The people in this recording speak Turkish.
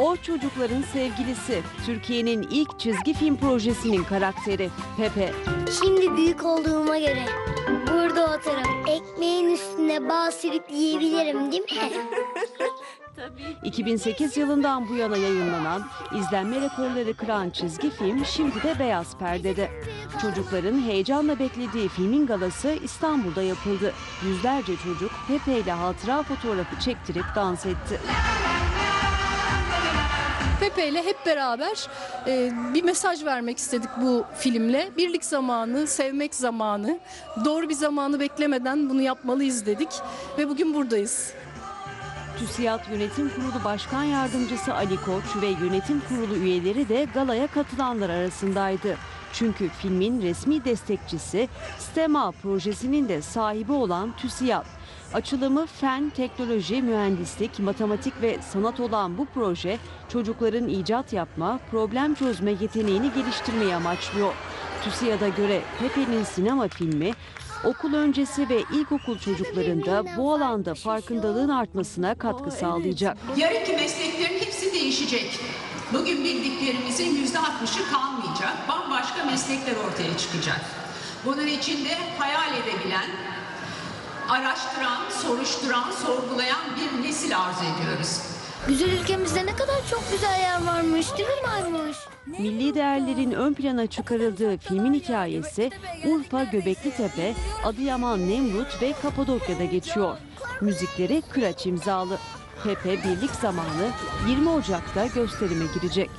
O çocukların sevgilisi, Türkiye'nin ilk çizgi film projesinin karakteri Pepe. Şimdi büyük olduğuma göre burada oturup ekmeğin üstüne bal sürüp yiyebilirim değil mi? 2008 yılından bu yana yayınlanan, izlenme rekorları kıran çizgi film şimdi de beyaz perdede. Çocukların heyecanla beklediği filmin galası İstanbul'da yapıldı. Yüzlerce çocuk Pepe ile hatıra fotoğrafı çektirip dans etti. Pepe ile hep beraber e, bir mesaj vermek istedik bu filmle. Birlik zamanı, sevmek zamanı, doğru bir zamanı beklemeden bunu yapmalıyız dedik ve bugün buradayız. TÜSİAD Yönetim Kurulu Başkan Yardımcısı Ali Koç ve yönetim kurulu üyeleri de galaya katılanlar arasındaydı. Çünkü filmin resmi destekçisi STEMA projesinin de sahibi olan TÜSİAD. Açılımı fen, teknoloji, mühendislik, matematik ve sanat olan bu proje çocukların icat yapma, problem çözme yeteneğini geliştirmeyi amaçlıyor. TÜSİAD'a göre Pepe'nin sinema filmi okul öncesi ve ilkokul çocuklarında bu alanda farkındalığın artmasına katkı sağlayacak. Yarınki mesleklerin değişecek. Bugün bildiklerimizin yüzde altmışı kalmayacak. Bambaşka meslekler ortaya çıkacak. Bunun içinde hayal edebilen, araştıran, soruşturan, sorgulayan bir nesil arzu ediyoruz. Güzel ülkemizde ne kadar çok güzel yer varmış değil mi Maymuş? Milli değerlerin ön plana çıkarıldığı filmin hikayesi Urfa Göbeklitepe, Adıyaman Nemrut ve Kapadokya'da geçiyor. Müzikleri Kıraç imzalı. Pepe Birlik Zamanı 20 Ocak'ta gösterime girecek.